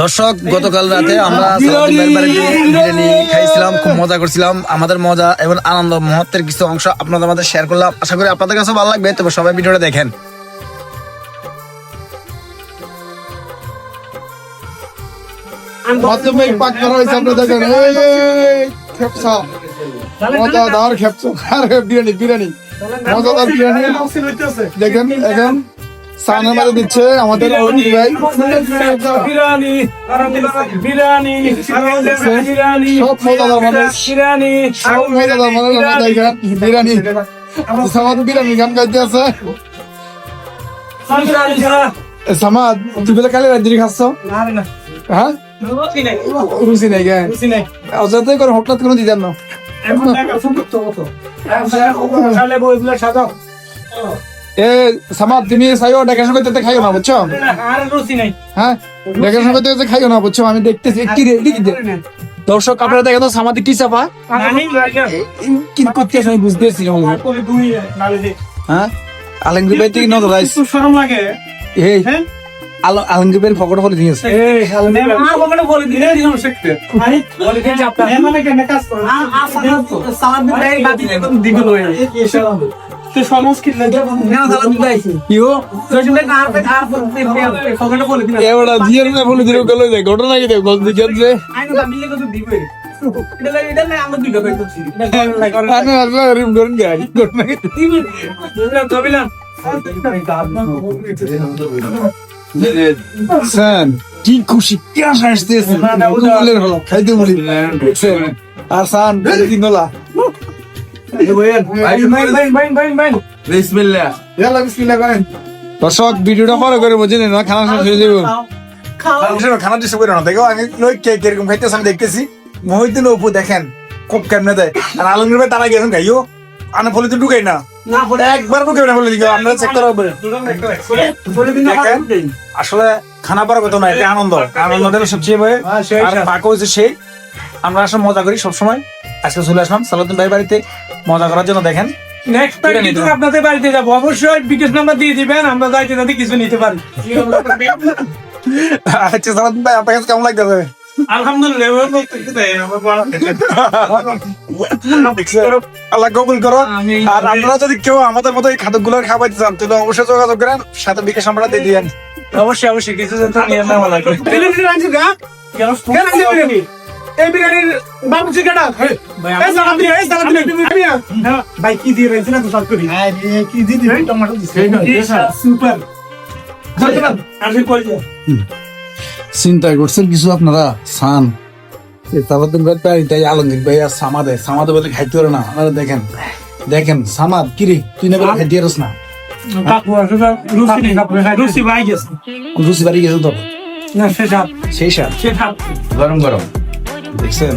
দর্শক, গতকাল রাতে আমরা খাইছিলাম, খুব মজা করছিলাম। আমাদের মজা এবং আনন্দ মুহূর্তের কিছু অংশ আপনাদের মধ্যে শেয়ার করলাম। আশা করি আপনাদের কাছে ভালো লাগবে। তবে সবাই ভিডিওটা দেখেন। মাধ্যমিক পাক করা হয়েছে আপনারা দেখেন এই খেপসা মজাদার খেপসা আরে বিরিয়ানি বিরিয়ানি। মজাদার বিরিয়ানি। দেখেন এখন সানের মাঝে দিচ্ছে আমাদের অরুণ ভাই। সব মজাদার মানুষ। সব মজাদার মানুষ আমরা দেখেন বিরিয়ানি। সামাদ বিরিয়ানি গান গাইতে আছে। সামাদ তুই বেলা কালে রাত্রি খাচ্ছ? না। হ্যাঁ? রুচি নাই। করে হঠাৎ কোনো না। সাজাও এ সামাদ তুমি সাইও দেখাশোনা করতে খাইও না বুঝছ? হ্যাঁ করতে খাইও না বুঝছ? আমি দেখতেছি কি কি? দর্শক আপনারা দেখেন তো সামাদি কি চাপা। কি করতে আমি বুঝতেছি হ্যাঁ? আলমগীর ভাই থেকে নজর একটু শরম লাগে। হ্যাঁ? আলমগীর ভাই ফকট করে দিয়েছে। এই শালা মা বলে বলে দিলে দিন শিখতে। আরে বলে দিন চাপটা মানে কেন কাজ করে? দিতে বাতি দিবে লয় তুই সমস কি লাগে না জজমে আর পে এবারে জিয়ার না দিল গেল ঘটনা কি দেখ আইনো দামিলে কত দিবে। এটা লাগে এটা না আমরা স্যার কি খুশি কি আশা আসতেছে বলের হলো খাইতে বলি। আর সান করেন। দর্শক ভিডিওটা পরে করে বুঝেন না খানা শেষ হয়ে যাবে খানা ডিস্টার্ব করে না। দেখো আমি লই কে কীরকম খাইতেছে আমি দেখতেছি। মহিদিন অপু দেখেন খুব কেমনে দেয়। আর আলমগীর ভাই তারা গেছেন খাইও। আনে ফলে তো ঢুকাই না। না পড়ে একবার ঢুকে না বলে দিকে আপনারা চেক করা হবে আসলে খানা পাওয়ার কথা নয় এটা আনন্দ। আনন্দটা সবচেয়ে ভাই আর পাকো হচ্ছে সেই। আমরা আসলে মজা করি সবসময়। আজকে চলে আসলাম সালাউদ্দিন ভাই বাড়িতে। মজা করার জন্য দেখেন। নেক্সট টাইম কিন্তু আপনাদের বাড়িতে যাব। অবশ্যই বিকাশ নাম্বার দিয়ে দিবেন আমরা যাইতে যাতে কিছু নিতে পারি। আচ্ছা সালাউদ্দিন ভাই আপনার কাছে কেমন লাগতেছে? দেয়, আল্লাহ কবুল করো। আর আপনারা যদি কেউ আমাদের মতো এই খাদ্যগুলো খাওয়াইতে চান তাহলে অবশ্যই যোগাযোগ করেন সাথে বিকাশ আমরা দিয়ে দিয়েন অবশ্যই অবশ্যই কিছু যেন নিয়ে নেওয়া কে এই বিরিয়ানির বানাচ্ছি কেনা এই সালাদ দিলে এই সালাদ দিলে ভাই কি দিয়ে রয়েছে না তো সব করি কি দিদি টমেটো দিছে। সুপার। আমি কই যাই? চিন্তা করছেন কিছু আপনারা সান তালাদিন ভাই তাই তাই আলমগীর ভাই আর সামাদে সামাদে বলে খাইতে পারে না আপনারা দেখেন। দেখেন সামাদ কিরে তুই না বলে খাইতে পারিস না? রুসি বাড়ি গেছে। তো? না সেটা সেই সার গরম গরম। দেখছেন?